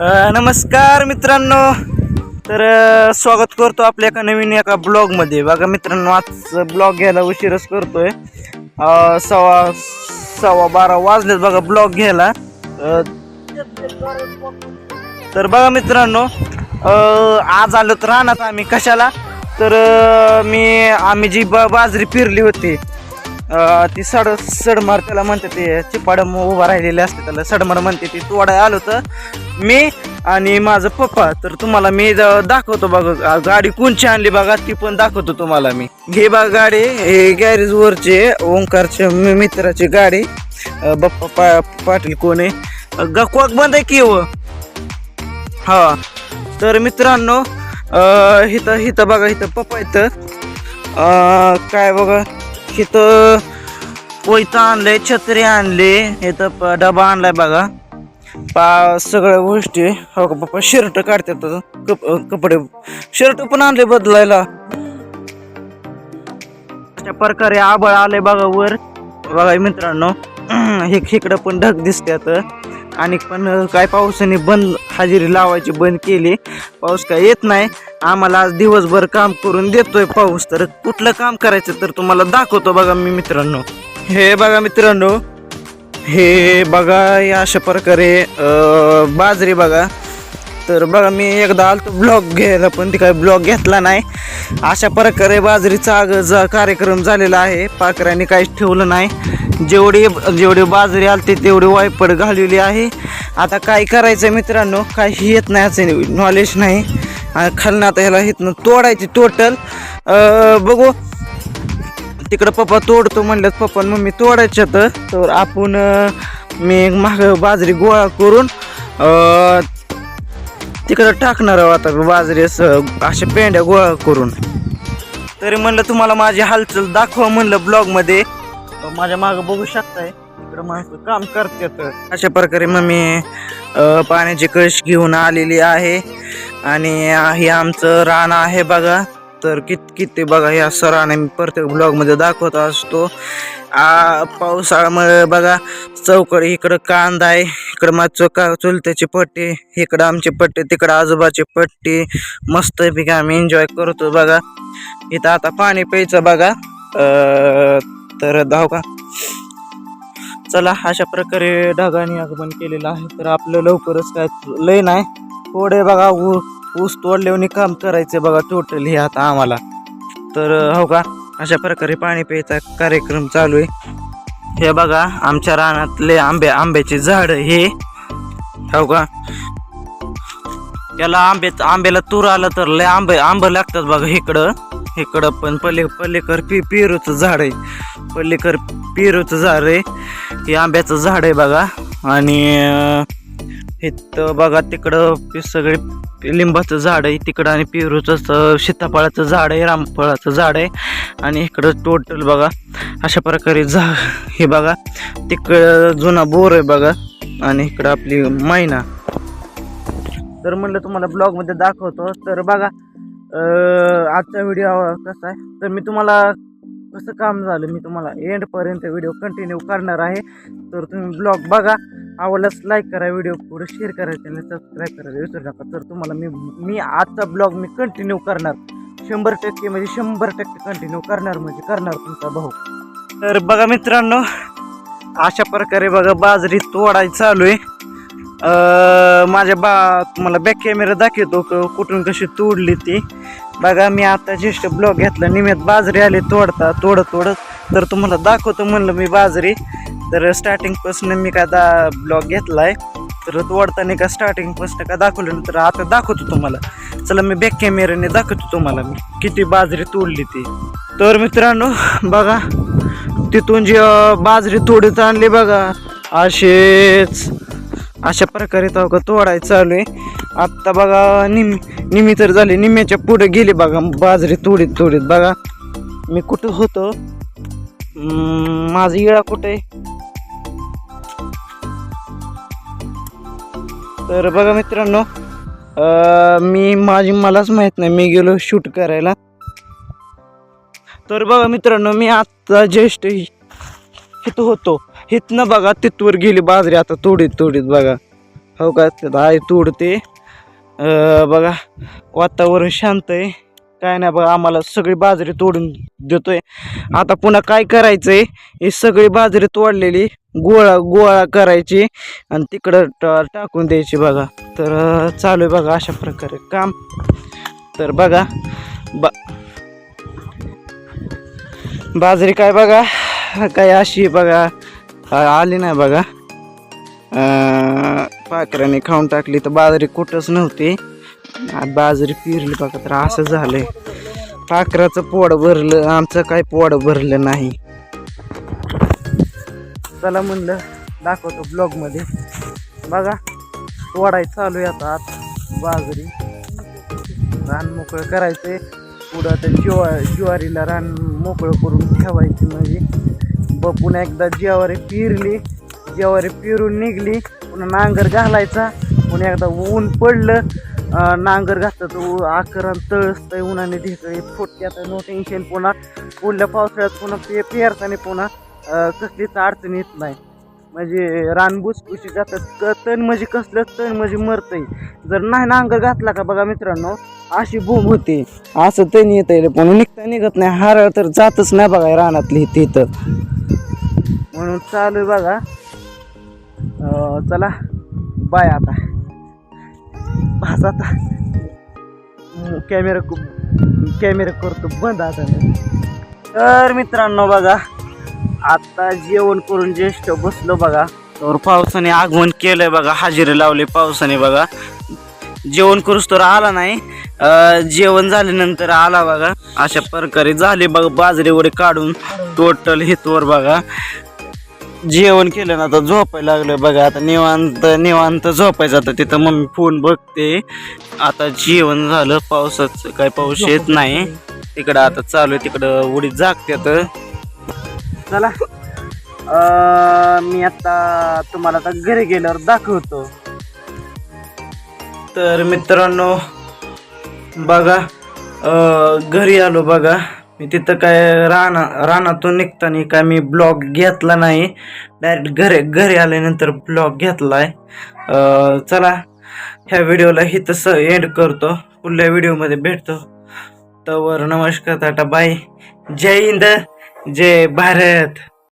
नमस्कार मित्रांनो. तर स्वागत करतो आपल्या एका नवीन एका ब्लॉगमध्ये. बघा मित्रांनो आज ब्लॉग घ्यायला उशीरच करतोय. सव्वा सव्वा बारा वाजलेत बघा ब्लॉग घ्यायला. तर बघा मित्रांनो आज आलो तर राहणार आम्ही कशाला? तर मी आम्ही जी ब बाजरी फिरली होती ती सड सडमार त्याला म्हणते ते चिपाड उभा राहिलेले असते त्याला सडमार म्हणते ती. तोडा आलो तर मी आणि माझं पप्पा तर तुम्हाला मी दाखवतो बघा गाडी कोणची आणली बघा ती पण दाखवतो तुम्हाला मी. हे बघा गाडी हे गॅरेज वरचे ओंकारच्या मित्राची गाडी. बाप्पा पा पाटील कोण आहे? गकवाक बंद आहे की हो? हा. तर मित्रांनो हिथं इथं इथं बघा इथं पप्पा इथं. काय बघा? इथं कोयता आणलंय छत्री आणली. इथं डबा आणलाय बघा. पा सगळ्या गोष्टी. हो का पप्पा शर्ट काढतात कप कपडे. शर्ट पण आणले बदलायला. अशा प्रकारे आबळ आले बघा वर. बघा मित्रांनो हे खेकडं पण ढग दिसतात आणि पण काय पावसाने बंद हजेरी लावायची बंद केली. पाऊस काय येत नाही. आम्हाला आज दिवसभर काम करून देतोय पाऊस. तर कुठलं काम करायचं तर तुम्हाला दाखवतो बघा मी मित्रांनो. हे बघा मित्रांनो. हे बघा या अशा प्रकारे बाजरी बघा. तर बघा मी एकदा आलतो ब्लॉग घ्यायला पण ती काय ब्लॉग घेतला नाही. अशा प्रकारे बाजरीचा आग जा कार्यक्रम झालेला आहे. पाकऱ्याने काहीच ठेवलं नाही. जेवढी जेवढी बाजरी आलते तेवढी वायपड घालवली आहे. आता काय करायचं मित्रांनो? काही येत नाही असं नॉलेज नाही. आणि आता ह्याला इथनं तोडायची टोटल बघू. तिकडं पप्पा तोडतो म्हणल्यात. पप्पा आणि मम्मी तोडायच्या तर आपण मी माग बाजरी गोळा करून तिकडं टाकणार आहोत आता बाजरी असं अशा पेंड्या गोळा करून. तरी म्हणलं तुम्हाला माझी हालचाल दाखवा म्हणलं ब्लॉगमध्ये माझ्या मागं बघू शकताय. इकडं माणसं काम करतात. अशा प्रकारे मग मी पाण्याची कश घेऊन आलेली आहे. आणि हे आमचं रान आहे बघा. तर कित किती बघा या सराने मी प्रत्येक ब्लॉगमध्ये दाखवत असतो. आ पावसाळ्यामुळे बघा चौकडी इकडं कांदा आहे इकडं माझं का चुलत्याची पट्टी इकडं आमची पट्टी तिकडं आजोबाची पट्टी. मस्तपैकी आम्ही एन्जॉय करतो बघा. इथं आता पाणी प्यायचं बघा. तर धाव का? चला अशा प्रकारे ढगाने आगमन केलेलं आहे. तर आपलं लवकरच काय लय नाही. थोडे बघा ऊ ऊस तोडल्याने काम करायचं बघा टोटल हे आता आम्हाला. तर हो का? अशा प्रकारे पाणी प्यायचा कार्यक्रम चालू आहे. हे बघा आमच्या रानातले आंबे आंब्याचे झाड हे. हो का? याला आंबे आंब्याला तूर आलं तर लय आंबे आंबं लागतात बघा इकडं. इकडं पण पल्ले पल्लेकर पी पेरूचं झाड आहे. पल्लेकर पेरूचं झाड आहे. हे आंब्याचं झाड आहे बघा. आणि इथं बघा तिकडं ते सगळे लिंबाचं झाड आहे. तिकडं आणि पेरूचं सीताफळाचं झाड आहे रामफळाचं झाड आहे. आणि इकडं टोटल बघा अशा प्रकारे झा हे बघा तिकडं जुना बोर आहे बघा. आणि इकडं आपली मैना. तर म्हणलं तुम्हाला ब्लॉगमध्ये दाखवतो. तर बघा आजचा व्हिडिओ कसा आहे? तर मी तुम्हाला कसं काम झालं? मी तुम्हाला एंडपर्यंत व्हिडिओ कंटिन्यू करणार आहे. तर तुम्ही ब्लॉग बघा. आवडल्यास लाईक करा व्हिडिओ पुढे शेअर करा चॅनल सबस्क्राईब करायला विसरू नका. तर तुम्हाला मी मी आजचा ब्लॉग मी कंटिन्यू करणार. शंभर टक्के म्हणजे शंभर टक्के कंटिन्यू करणार म्हणजे करणार तुमचा भाऊ. तर बघा मित्रांनो अशा प्रकारे बघा बाजरी तोडाय चालू आहे. माझ्या बा तुम्हाला बॅक कॅमेरा दाखवतो क- कुठून कशी तोडली ती. बघा मी आता ज्येष्ठ ब्लॉग घेतला. निमित्त बाजरी आली तोडता तोडत तोडत. तर तुम्हाला दाखवतो म्हणलं मी बाजरी. तर स्टार्टिंगपासून मी काय दा ब्लॉग आहे तर तोडताना का स्टार्टिंगपासून का दाखवलं तर आता दाखवतो तुम्हाला. चला मी बॅक कॅमेऱ्याने दाखवतो तुम्हाला मी. किती बाजरी तोडली ती. तर मित्रांनो बघा तिथून जी बाजरी तोडीत आणली बघा. असेच. अशा प्रकारे तो का चालू आहे. आत्ता बघा निम निमी तर झाली. निम्याच्या पुढे गेली बघा बाजरी तोडीत तोडीत. बघा मी कुठं होतो? माझी इळा कुठे तर बघा मित्रांनो मी माझी मलाच माहीत नाही मी गेलो शूट करायला. तर बघा मित्रांनो मी आत्ता ज्येष्ठ इथं होतो हिथनं बघा तिथवर गेली बाजरी आता तोडीत तोडीत बघा. हो का आई तोडते. बघा वातावरण शांत आहे. काय नाही बघा आम्हाला सगळी बाजरी तोडून देतोय. आता पुन्हा काय करायचंय? ही सगळी बाजरी तोडलेली गोळा गोळा करायची आणि तिकडं टा- टाकून द्यायची बघा. तर चालू आहे बघा अशा प्रकारे काम. तर बघा बा बाजरी काय बघा काय अशी बघा आली नाही बघा. पाकऱ्याने खाऊन टाकली तर बाजरी कुठंच नव्हती. बाजरी पिरली बघा तर असं झालंय. पाखराचं पोड भरलं आमचं काय पोड भरलं नाही. चला म्हणलं दाखवतो ब्लॉगमध्ये बघा तोडाय चालू आहे आता आत बाजरी. रान मोकळं करायचंय. पुढं आता ज्वा ज्वारीला रान मोकळं करून ठेवायची म्हणजे. ब एकदा ज्वारी पिरली. ज्वारी पिरून निघली. पुन्हा नांगर घालायचा. पुन्हा एकदा ऊन पडलं. नांगर घातलं तर आकरण तळसतंय उन्हाने ढेकळे फुटते आता नो टेन्शन पुन्हा. पुढल्या पावसाळ्यात पुन्हा पे पेरताना पुन्हा कसलीच अडचण येत नाही. म्हणजे रान कुशी जातात. क तण म्हणजे कसलं? तण म्हणजे मरतंय. जर नाही नांगर घातला का बघा मित्रांनो अशी भूम होते. असं तण येत आहे पण निघता निघत नाही. हारळ तर जातच नाही बघा रानातली तिथं म्हणून चालू बघा. चला. बाय आता. बस आता. हो, कॅमेरा कॅमेरा करतो बंद आता मी. तर मित्रांनो बघा आता जेवण करून ज्येष्ठ बसलो बघा. तर पावसाने आगमन केलंय बघा हजेरी लावली पावसाने बघा. जेवण करूस तर आला नाही. जेवण झाल्यानंतर आला बघा. अशा प्रकारे झाले बघा बाजरी वगैरे काढून टोटल हितवर बघा. जेवण केलं ना आता झोपायला लागलं बघा. आता निवांत निवांत झोपायचं. आता तिथं मम्मी फोन बघते. आता जेवण झालं पावसाचं काय पाऊस येत नाही. तिकडं आता चालू आहे तिकडं उडीत जागत्यात चला. अं, मी आता तुम्हाला आता घरी गेल्यावर दाखवतो. तर मित्रांनो बघा अं, घरी आलो बघा. मी तिथं काय राना रानातून निघताना काय मी ब्लॉग घेतला नाही. डायरेक्ट घरी घरी आल्यानंतर ब्लॉग घेतला आहे चला ह्या व्हिडिओला ही तसं एंड करतो. पुढल्या व्हिडिओमध्ये भेटतो. तवर नमस्कार टाटा बाय. जय हिंद जय भारत.